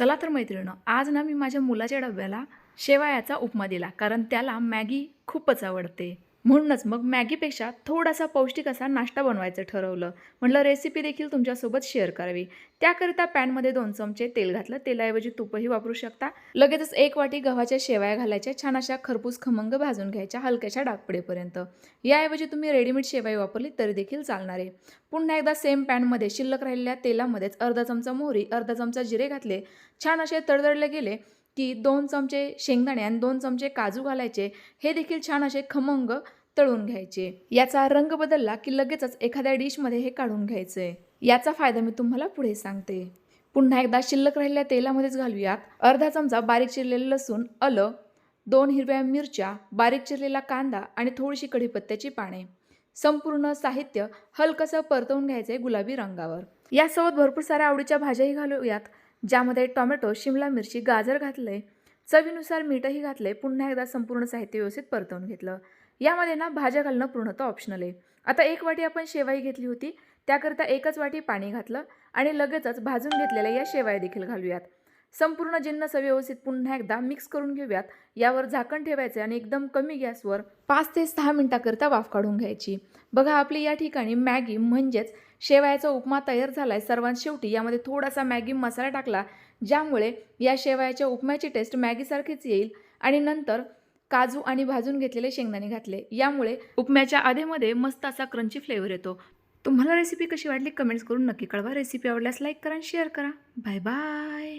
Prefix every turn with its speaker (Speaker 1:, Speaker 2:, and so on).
Speaker 1: चला तर मैत्रिणं आज ना मी माझ्या मुलाच्या डब्याला शेवायाचा उपमा दिला कारण त्याला मॅगी खूपच आवडते. म्हणूनच मग मॅगीपेक्षा थोडासा पौष्टिक असा नाश्ता बनवायचं ठरवलं. म्हटलं रेसिपी देखील तुमच्यासोबत शेअर करावी. त्याकरिता पॅनमध्ये दोन चमचे तेल घातलं. तेलाऐवजी तुपही वापरू शकता. लगेचच एक वाटी गव्हाच्या शेवाया घालायच्या. छान अशा खरपूस खमंग भाजून घ्यायच्या हलक्याच्या डागपडेपर्यंत. याऐवजी तुम्ही रेडीमेड शेवाई वापरली तरी देखील चालणार. आहे पुन्हा एकदा सेम पॅनमध्ये शिल्लक राहिलेल्या तेलामध्येच अर्धा चमचा मोहरी अर्धा चमचा जिरे घातले. छान असे तडतडले गेले. की दोन चमचे शेंगदाणे आणि दोन चमचे काजू घालायचे हे देखील छान असे खमंग तळून घ्यायचे. याचा रंग बदलला की लगेचच एखाद्या डिशमध्ये हे काढून घ्यायचे. याचा फायदा मी तुम्हाला पुढे सांगते. पुन्हा एकदा शिल्लक राहिलेल्या तेलामध्येच घालूयात. अर्धा चमचा बारीक चिरलेलं लसूण आलं दोन हिरव्या मिरच्या बारीक चिरलेला कांदा आणि थोडीशी कढीपत्त्याची पाने. संपूर्ण साहित्य हलकसं परतवून घ्यायचे गुलाबी रंगावर. यासोबत भरपूर साऱ्या आवडीच्या भाज्याही घालूयात. ज्यामध्ये टोमॅटो शिमला मिरची गाजर घातले चवीनुसार मीठही घातले पुन्हा एकदा संपूर्ण साहित्य व्यवस्थित परतवून घेतलं. यामध्ये ना भाज्या घालणं पूर्णतः ऑप्शनल आहे. आता एक वाटी आपण शेवाई घेतली होती. त्याकरता एकच वाटी पाणी घातलं आणि लगेचच भाजून घेतलेल्या या शेवाया देखील घालूयात. संपूर्ण जिन्नस व्यवस्थित पुन्हा एकदा मिक्स करून घेऊयात. यावर झाकण ठेवायचे आणि एकदम कमी गॅसवर पाच ते सहा मिनटाकरिता वाफ काढून घ्यायची. बघा आपली या ठिकाणी मॅगी म्हणजेच शेवयाचा उपमा तयार झाला आहे सर्वांत शेवटी यामध्ये थोडासा मॅगी मसाला टाकला ज्यामुळे या शेवयाच्या उपम्याची टेस्ट मॅगीसारखीच येईल आणि नंतर काजू आणि भाजून घेतलेले शेंगदाणे घातले. यामुळे उपम्याच्या आधेमध्ये मस्त असा क्रंची फ्लेवर येतो. तुम्हाला रेसिपी कशी वाटली? कमेंट्स करून नक्की कळवा. रेसिपी आवडल्यास लाईक करा आणि शेअर करा. Bye bye